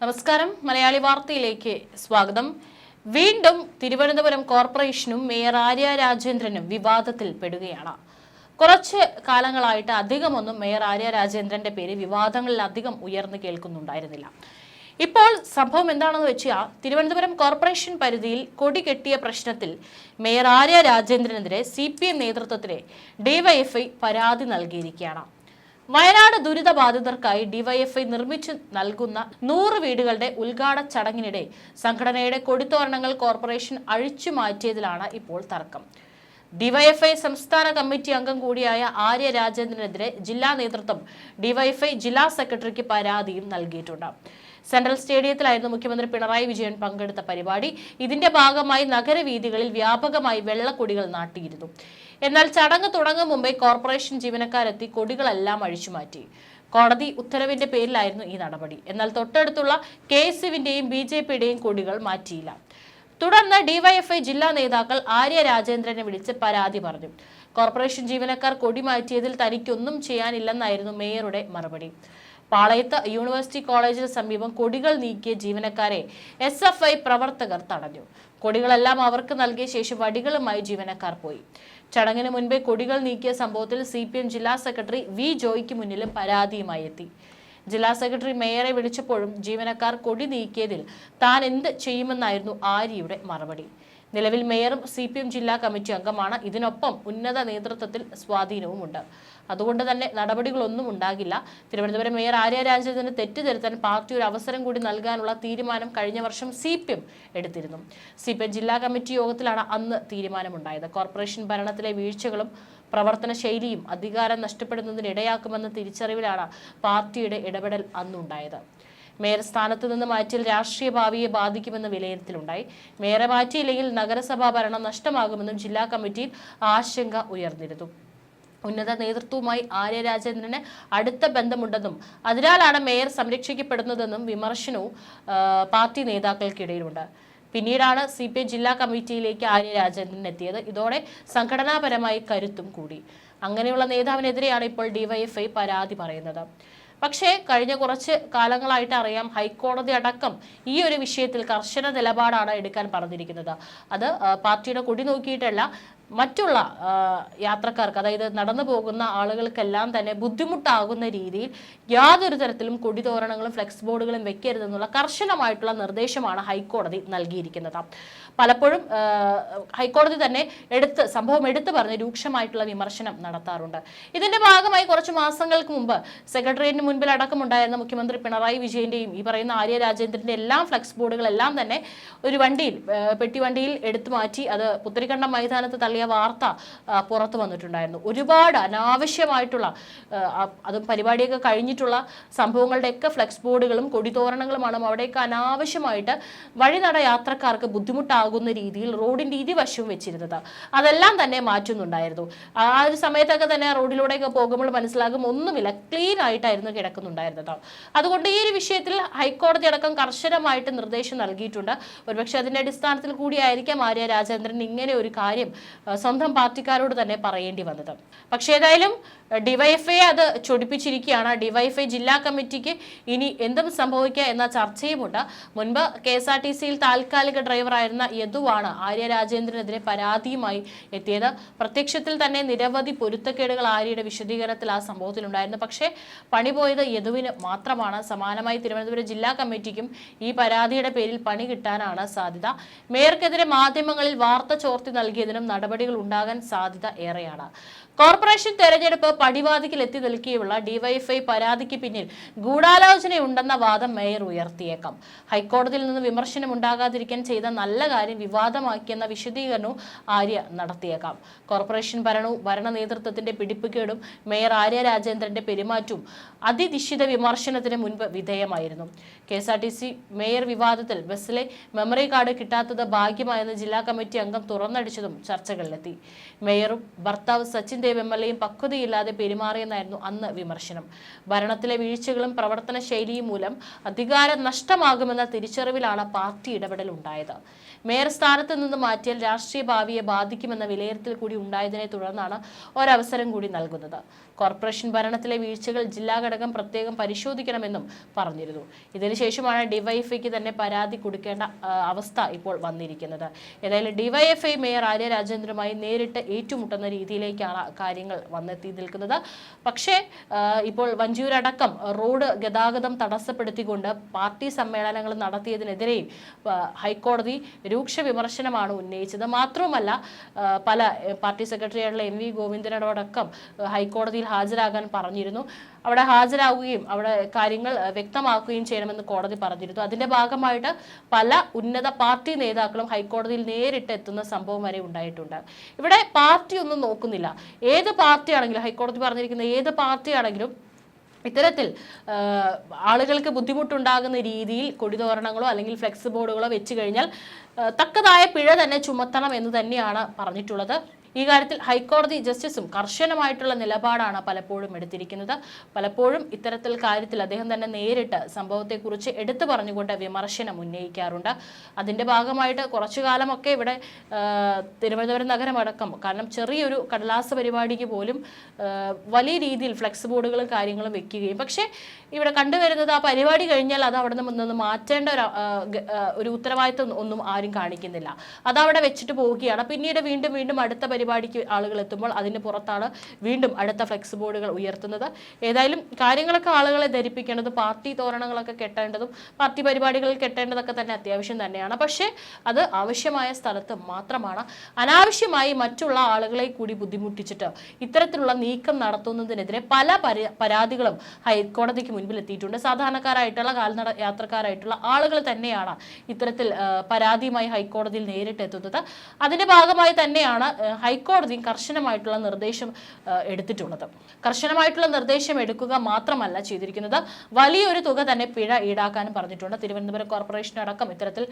നമസ്കാരം. മലയാളി വാർത്തയിലേക്ക് സ്വാഗതം. വീണ്ടും തിരുവനന്തപുരം കോർപ്പറേഷനും മേയർ ആര്യ രാജേന്ദ്രനും വിവാദത്തിൽ പെടുകയാണ് കുറച്ച് കാലങ്ങളായിട്ട് അധികമൊന്നും മേയർ ആര്യ രാജേന്ദ്രന്റെ പേര് വിവാദങ്ങളിൽ അധികം ഉയർന്നു കേൾക്കുന്നുണ്ടായിരുന്നില്ല. ഇപ്പോൾ സംഭവം എന്താണെന്ന് വെച്ചാൽ തിരുവനന്തപുരം കോർപ്പറേഷൻ പരിധിയിൽ കൊടി കെട്ടിയ പ്രശ്നത്തിൽ മേയർ ആര്യ രാജേന്ദ്രനെതിരെ സി പി എം നേതൃത്വത്തിന് ഡിവൈഎഫ്ഐ പരാതി നൽകിയിരിക്കുകയാണ്. വയനാട് ദുരിതബാധിതർക്കായി ഡിവൈഎഫ്ഐ നിർമ്മിച്ചു നൽകുന്ന നൂറ് വീടുകളുടെ ഉദ്ഘാടന ചടങ്ങിനിടെ സംഘടനയുടെ കൊടിത്തോരണങ്ങൾ കോർപ്പറേഷൻ അഴിച്ചു മാറ്റിയതിലാണ് ഇപ്പോൾ തർക്കം. ഡിവൈഎഫ്ഐ സംസ്ഥാന കമ്മിറ്റി അംഗം കൂടിയായ ആര്യ രാജേന്ദ്രനെതിരെ ജില്ലാ നേതൃത്വം ഡിവൈഎഫ്ഐ ജില്ലാ സെക്രട്ടറിക്ക് പരാതിയും നൽകിയിട്ടുണ്ട്. സെൻട്രൽ സ്റ്റേഡിയത്തിലായിരുന്നു മുഖ്യമന്ത്രി പിണറായി വിജയൻ പങ്കെടുത്ത പരിപാടി. ഇതിന്റെ ഭാഗമായി നഗരവീഥികളിൽ വ്യാപകമായി വെള്ളക്കൊടികൾ നാട്ടിയിരുന്നു. എന്നാൽ ചടങ്ങ് തുടങ്ങും മുമ്പേ കോർപ്പറേഷൻ ജീവനക്കാരെത്തി കൊടികളെല്ലാം അഴിച്ചുമാറ്റി കോടതി ഉത്തരവിന്റെ പേരിലായിരുന്നു ഈ നടപടി. എന്നാൽ തൊട്ടടുത്തുള്ള കെ എസ് യുവിന്റെയും ബി ജെ പിയുടെയും കൊടികൾ മാറ്റിയില്ല. തുടർന്ന് ഡിവൈഎഫ്ഐ ജില്ലാ നേതാക്കൾ ആര്യ രാജേന്ദ്രനെ വിളിച്ച് പരാതി പറഞ്ഞു. കോർപ്പറേഷൻ ജീവനക്കാർ കൊടി മാറ്റിയതിൽ തനിക്കൊന്നും ചെയ്യാനില്ലെന്നായിരുന്നു മേയറുടെ മറുപടി. പാളയത്ത് യൂണിവേഴ്സിറ്റി കോളേജിന് സമീപം കൊടികൾ നീക്കിയ ജീവനക്കാരെ എസ് എഫ് ഐ പ്രവർത്തകർ തടഞ്ഞു. കൊടികളെല്ലാം അവർക്ക് നൽകിയ ശേഷം വടികളുമായി ജീവനക്കാർ പോയി. ചടങ്ങിന് മുൻപേ കൊടികൾ നീക്കിയ സംഭവത്തിൽ സി ജില്ലാ സെക്രട്ടറി വി ജോയ്ക്ക് മുന്നിൽ പരാതിയുമായി എത്തി. ജില്ലാ സെക്രട്ടറി മേയറെ വിളിച്ചപ്പോഴും ജീവനക്കാർ കൊടി നീക്കിയതിൽ താൻ എന്ത് ചെയ്യുമെന്നായിരുന്നു ആര്യയുടെ മറുപടി. നിലവിൽ മേയറും സി ജില്ലാ കമ്മിറ്റി അംഗമാണ്. ഇതിനൊപ്പം ഉന്നത നേതൃത്വത്തിൽ സ്വാധീനവുമുണ്ട്. അതുകൊണ്ട് തന്നെ നടപടികളൊന്നും ഉണ്ടാകില്ല. തിരുവനന്തപുരം മേയർ ആര്യ രാജേന്ദ്രന് തെറ്റുതിരുത്താൻ പാർട്ടി ഒരു അവസരം കൂടി നൽകാനുള്ള തീരുമാനം കഴിഞ്ഞ വർഷം സി പി എം എടുത്തിരുന്നു. സി പി എം ജില്ലാ കമ്മിറ്റി യോഗത്തിലാണ് അന്ന് തീരുമാനമുണ്ടായത്. കോർപ്പറേഷൻ ഭരണത്തിലെ വീഴ്ചകളും പ്രവർത്തന ശൈലിയും അധികാരം നഷ്ടപ്പെടുന്നതിന് ഇടയാക്കുമെന്ന തിരിച്ചറിവിലാണ് പാർട്ടിയുടെ ഇടപെടൽ അന്നുണ്ടായത്. മേയർ സ്ഥാനത്ത് നിന്ന് മാറ്റിയാൽ രാഷ്ട്രീയ ഭാവിയെ ബാധിക്കുമെന്ന വിലയിരുത്തലുണ്ടായി. മേയറെ മാറ്റിയില്ലെങ്കിൽ നഗരസഭാ ഭരണം നഷ്ടമാകുമെന്നും ജില്ലാ കമ്മിറ്റിയിൽ ആശങ്ക ഉയർന്നിരുന്നു. ഉന്നത നേതൃത്വവുമായി ആര്യ രാജേന്ദ്രന് അടുത്ത ബന്ധമുണ്ടെന്നും അതിനാലാണ് മേയർ സംരക്ഷിക്കപ്പെടുന്നതെന്നും വിമർശനവും പാർട്ടി നേതാക്കൾക്കിടയിലുണ്ട്. പിന്നീടാണ് സി പി ഐ ജില്ലാ കമ്മിറ്റിയിലേക്ക് ആര്യ രാജേന്ദ്രൻ എത്തിയത് ഇതോടെ സംഘടനാപരമായി കരുത്തും കൂടി. അങ്ങനെയുള്ള നേതാവിനെതിരെയാണ് ഇപ്പോൾ ഡിവൈഎഫ്ഐ പരാതി പറയുന്നത്. പക്ഷേ കഴിഞ്ഞ കുറച്ച് കാലങ്ങളായിട്ട് അറിയാം ഹൈക്കോടതി അടക്കം ഈ ഒരു വിഷയത്തിൽ കർശന നിലപാടാണ് എടുക്കാൻ പറഞ്ഞിരിക്കുന്നത്. അത് പാർട്ടിയുടെ കൊടി നോക്കിയിട്ടല്ല മറ്റുള്ള യാത്രക്കാർക്ക് അതായത് നടന്നു പോകുന്ന ആളുകൾക്കെല്ലാം തന്നെ ബുദ്ധിമുട്ടാകുന്ന രീതിയിൽ യാതൊരു തരത്തിലും കൊടിതോരണങ്ങളും ഫ്ലെക്സ് ബോർഡുകളും വെക്കരുതെന്നുള്ള കർശനമായിട്ടുള്ള നിർദ്ദേശമാണ് ഹൈക്കോടതി നൽകിയിരിക്കുന്നത്. പലപ്പോഴും ഹൈക്കോടതി തന്നെ എടുത്ത് സംഭവം എടുത്തു പറഞ്ഞ് രൂക്ഷമായിട്ടുള്ള വിമർശനം നടത്താറുണ്ട്. ഇതിന്റെ ഭാഗമായി കുറച്ച് മാസങ്ങൾക്ക് മുമ്പ് സെക്രട്ടേറിയറ്റിന് മുൻപിൽ അടക്കമുണ്ടായിരുന്ന മുഖ്യമന്ത്രി പിണറായി വിജയന്റെയും ഈ പറയുന്ന ആര്യ രാജേന്ദ്രന്റെ എല്ലാം ഫ്ലെക്സ് ബോർഡുകളെല്ലാം തന്നെ ഒരു വണ്ടിയിൽ പെട്ടി വണ്ടിയിൽ എടുത്തു മാറ്റി അത് പുത്തരിക്കണ്ടം മൈതാനത്ത് തള്ളിയ വാർത്ത പുറത്തു വന്നിട്ടുണ്ടായിരുന്നു. ഒരുപാട് അനാവശ്യമായിട്ടുള്ള അതും പരിപാടിയൊക്കെ കഴിഞ്ഞിട്ടുള്ള സംഭവങ്ങളുടെയൊക്കെ ഫ്ലെക്സ് ബോർഡുകളും കൊടിതോരണങ്ങളുമാണ് അവിടെയൊക്കെ അനാവശ്യമായിട്ട് വഴിനട യാത്രക്കാർക്ക് ബുദ്ധിമുട്ടാകുന്ന രീതിയിൽ റോഡിന്റെ ഇരുവശവും വെച്ചിരുന്നത്. അതെല്ലാം തന്നെ മാറ്റുന്നുണ്ടായിരുന്നു. ആ ഒരു സമയത്തൊക്കെ തന്നെ റോഡിലൂടെയൊക്കെ പോകുമ്പോൾ മനസ്സിലാകും ഒന്നുമില്ല ക്ലീൻ ആയിട്ടായിരുന്നു കിടക്കുന്നുണ്ടായിരുന്നത്. അതുകൊണ്ട് ഈ ഒരു വിഷയത്തിൽ ഹൈക്കോടതി അടക്കം കർശനമായിട്ട് നിർദ്ദേശം നൽകിയിട്ടുണ്ട്. ഒരുപക്ഷെ അതിന്റെ അടിസ്ഥാനത്തിൽ കൂടിയായിരിക്കാം ആര്യ രാജേന്ദ്രൻ ഇങ്ങനെ ഒരു കാര്യം സ്വന്തം പാർട്ടിക്കാരോട് തന്നെ പറയേണ്ടി വന്നത്. പക്ഷേ ഏതായാലും ഡിവൈഎഫ്ഐ അത് ചൊടിപ്പിച്ചിരിക്കുകയാണ്. ഡിവൈഎഫ്ഐ ജില്ലാ കമ്മിറ്റിക്ക് ഇനി എന്തും സംഭവിക്കുക എന്ന ചർച്ചയുമുണ്ട്. മുൻപ് കെ എസ് ആർ ടി സിയിൽ താൽക്കാലിക ഡ്രൈവറായിരുന്ന യദുവാണ് ആര്യ രാജേന്ദ്രനെതിരെ പരാതിയുമായി എത്തിയത്. പ്രത്യക്ഷത്തിൽ തന്നെ നിരവധി പൊരുത്തക്കേടുകൾ ആര്യയുടെ വിശദീകരണത്തിൽ ആ സംഭവത്തിലുണ്ടായിരുന്നു. പക്ഷേ പണി പോയത് യദുവിന് മാത്രമാണ്. സമാനമായി തിരുവനന്തപുരം ജില്ലാ കമ്മിറ്റിക്കും ഈ പരാതിയുടെ പേരിൽ പണി കിട്ടാനാണ് സാധ്യത. മേയർക്കെതിരെ മാധ്യമങ്ങളിൽ വാർത്ത ചോർത്തി നൽകിയതിനും നടപടികൾ ഉണ്ടാകാൻ സാധ്യത ഏറെയാണ്. കോർപ്പറേഷൻ തെരഞ്ഞെടുപ്പ് പടിവാതിക്കൽ എത്തി നിൽക്കുകയുള്ള ഡിവൈഎഫ്ഐ പരാതിക്ക് പിന്നിൽ ഗൂഢാലോചനയുണ്ടെന്ന വാദം മേയർ ഉയർത്തിയേക്കാം. ഹൈക്കോടതിയിൽ നിന്ന് വിമർശനം ഉണ്ടാകാതിരിക്കാൻ ചെയ്ത നല്ല കാര്യം വിവാദമാക്കിയെന്ന വിശദീകരണവും ആര്യ നടത്തിയേക്കാം. കോർപ്പറേഷൻ ഭരണവും ഭരണ നേതൃത്വത്തിന്റെ പിടിപ്പുകേടും മേയർ ആര്യ രാജേന്ദ്രന്റെ പെരുമാറ്റവും അതിദിശിത വിമർശനത്തിന് മുൻപ് വിധേയമായിരുന്നു. K S R T C mayor വിവാദത്തിൽ ബസ്സിലെ മെമ്മറി കാർഡ് കിട്ടാത്തത് ഭാഗ്യമായെന്ന് ജില്ലാ കമ്മിറ്റി അംഗം തുറന്നടിച്ചതും ചർച്ചകളിലെത്തി മേയറും ഭർത്താവ് സച്ചിൻ ദേവ് എം എൽ എയും പക്വതയില്ലാതെ പെരുമാറിയെന്നായിരുന്നു അന്ന് വിമർശനം. ഭരണത്തിലെ വീഴ്ചകളും പ്രവർത്തന ശൈലിയും മൂലം അധികാരം നഷ്ടമാകുമെന്ന തിരിച്ചറിവിലാണ് പാർട്ടി ഇടപെടൽ ഉണ്ടായത് മേയർ സ്ഥാനത്ത് നിന്ന് മാറ്റിയാൽ രാഷ്ട്രീയ ഭാവിയെ ബാധിക്കുമെന്ന വിലയിരുത്തൽ കൂടി ഉണ്ടായതിനെ തുടർന്നാണ് ഒരവസരം കൂടി നൽകുന്നത്. കോർപ്പറേഷൻ ഭരണത്തിലെ വീഴ്ചകൾ ജില്ലാ ഘടകം പ്രത്യേകം പരിശോധിക്കണമെന്നും പറഞ്ഞിരുന്നു. ഇതിനുശേഷമാണ് ഡിവൈഎഫ്ഐക്ക് തന്നെ പരാതി കൊടുക്കേണ്ട അവസ്ഥ ഇപ്പോൾ വന്നിരിക്കുന്നത്. ഏതായാലും ഡിവൈഎഫ്ഐ മേയർ ആര്യ രാജേന്ദ്രനുമായി നേരിട്ട് ഏറ്റുമുട്ടുന്ന രീതിയിലേക്കാണ് കാര്യങ്ങൾ വന്നെത്തി നിൽക്കുന്നത്. പക്ഷേ ഇപ്പോൾ വഞ്ചിയൂരടക്കം റോഡ് ഗതാഗതം തടസ്സപ്പെടുത്തിക്കൊണ്ട് പാർട്ടി സമ്മേളനങ്ങൾ നടത്തിയതിനെതിരെയും ഹൈക്കോടതി രൂക്ഷ വിമർശനമാണ് ഉന്നയിച്ചത്. മാത്രവുമല്ല പല പാർട്ടി സെക്രട്ടറിയായിട്ടുള്ള എം വി ഗോവിന്ദനോടക്കം ഹൈക്കോടതിയിൽ ഹാജരാകാൻ പറഞ്ഞിരുന്നു. അവിടെ ഹാജരാകുകയും അവിടെ കാര്യങ്ങൾ വ്യക്തമാക്കുകയും ചെയ്യണമെന്ന് കോടതി പറഞ്ഞിരുന്നു. അതിന്റെ ഭാഗമായിട്ട് പല ഉന്നത പാർട്ടി നേതാക്കളും ഹൈക്കോടതിയിൽ നേരിട്ട് എത്തുന്ന സംഭവം വരെ ഉണ്ടായിട്ടുണ്ട്. ഇവിടെ പാർട്ടി ഒന്നും നോക്കുന്നില്ല. ഏത് പാർട്ടിയാണെങ്കിലും ഹൈക്കോടതി പറഞ്ഞിരിക്കുന്ന ഏത് പാർട്ടിയാണെങ്കിലും ഇത്തരത്തിൽ ആളുകൾക്ക് ബുദ്ധിമുട്ടുണ്ടാകുന്ന രീതിയിൽ കൊടിതോരണങ്ങളോ അല്ലെങ്കിൽ ഫ്ലെക്സ് ബോർഡുകളോ വെച്ച് കഴിഞ്ഞാൽ തക്കതായ പിഴ തന്നെ ചുമത്തണം എന്ന് തന്നെയാണ് പറഞ്ഞിട്ടുള്ളത്. ഈ കാര്യത്തിൽ ഹൈക്കോടതി ജസ്റ്റിസും കർശനമായിട്ടുള്ള നിലപാടാണ് പലപ്പോഴും എടുത്തിരിക്കുന്നത്. പലപ്പോഴും ഇത്തരത്തിൽ കാര്യത്തിൽ അദ്ദേഹം തന്നെ നേരിട്ട് സംഭവത്തെക്കുറിച്ച് എടുത്തു പറഞ്ഞുകൊണ്ട് വിമർശനം ഉന്നയിക്കാറുണ്ട്. അതിന്റെ ഭാഗമായിട്ട് കുറച്ചു കാലമൊക്കെ ഇവിടെ തിരുവനന്തപുരം നഗരമടക്കം കാരണം ചെറിയൊരു കടലാസ പരിപാടിക്ക് പോലും വലിയ രീതിയിൽ ഫ്ലെക്സ് ബോർഡുകളും കാര്യങ്ങളും വെക്കുകയും പക്ഷേ ഇവിടെ കണ്ടുവരുന്നത് ആ പരിപാടി കഴിഞ്ഞാൽ അത് അവിടെ നിന്ന് മാറ്റേണ്ട ഒരു ഒരു ഉത്തരവാദിത്വം ഒന്നും ആരും കാണിക്കുന്നില്ല. അതവിടെ വെച്ചിട്ട് പോവുകയാണ്. പിന്നീട് വീണ്ടും വീണ്ടും അടുത്ത പരിപാടിക്ക് ആളുകൾ എത്തുമ്പോൾ അതിന് പുറത്താണ് വീണ്ടും അടുത്ത ഫ്ലെക്സ് ബോർഡുകൾ ഉയർത്തുന്നത്. ഏതായാലും കാര്യങ്ങളൊക്കെ ആളുകളെ ധരിപ്പിക്കേണ്ടത് പാർട്ടി തോരണങ്ങളൊക്കെ കെട്ടേണ്ടതും പാർട്ടി പരിപാടികളിൽ കെട്ടേണ്ടതൊക്കെ തന്നെ അത്യാവശ്യം തന്നെയാണ്. പക്ഷേ അത് ആവശ്യമായ സ്ഥലത്ത് മാത്രമാണ്. അനാവശ്യമായി മറ്റുള്ള ആളുകളെ കൂടി ബുദ്ധിമുട്ടിച്ചിട്ട് ഇത്തരത്തിലുള്ള നീക്കം നടത്തുന്നതിനെതിരെ പല പരാതികളും ഹൈക്കോടതിക്ക് മുൻപിൽ എത്തിയിട്ടുണ്ട്. സാധാരണക്കാരായിട്ടുള്ള കാൽനട യാത്രക്കാരായിട്ടുള്ള ആളുകൾ തന്നെയാണ് ഇത്തരത്തിൽ പരാതിയുമായി ഹൈക്കോടതിയിൽ നേരിട്ട് എത്തുന്നത് അതിന്റെ ഭാഗമായി തന്നെയാണ് ആ, ഹൈക്കോടതിയും കർശനമായിട്ടുള്ള നിർദ്ദേശം എടുത്തിട്ടുള്ളത്. കർശനമായിട്ടുള്ള നിർദ്ദേശം എടുക്കുക മാത്രമല്ല ചെയ്തിരിക്കുന്നത്. വലിയൊരു തുക തന്നെ പിഴ ഈടാക്കാനും പറഞ്ഞിട്ടുണ്ട്. തിരുവനന്തപുരം കോർപ്പറേഷൻ അടക്കം ഇത്തരത്തിൽ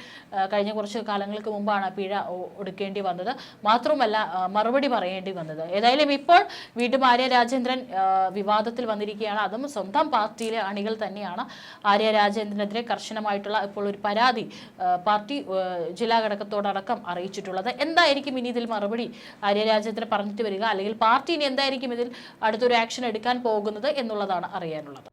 കഴിഞ്ഞ കുറച്ച് കാലങ്ങൾക്ക് മുമ്പാണ് പിഴ ഒടുക്കേണ്ടി വന്നത്. മാത്രമല്ല മറുപടി പറയേണ്ടി വന്നത്. ഏതായാലും ഇപ്പോൾ വീണ്ടും ആര്യ രാജേന്ദ്രൻ വിവാദത്തിൽ വന്നിരിക്കുകയാണ്. അതും സ്വന്തം പാർട്ടിയിലെ അണികൾ തന്നെയാണ്. ആര്യ രാജേന്ദ്രനെതിരെ കർശനമായിട്ടുള്ള ഇപ്പോൾ ഒരു പരാതി പാർട്ടി ജില്ലാ ഘടകത്തോടടക്കം അറിയിച്ചിട്ടുള്ളത്. എന്തായിരിക്കും ഇനി ഇതിൽ മറുപടി? ആര്യ രാജേന്ദ്രൻ പറഞ്ഞിട്ട് വരിക. അല്ലെങ്കിൽ പാർട്ടി ഇനി എന്തായിരിക്കും ഇതിൽ അടുത്തൊരു ആക്ഷൻ എടുക്കാൻ പോകുന്നത് എന്നുള്ളതാണ് അറിയാനുള്ളത്.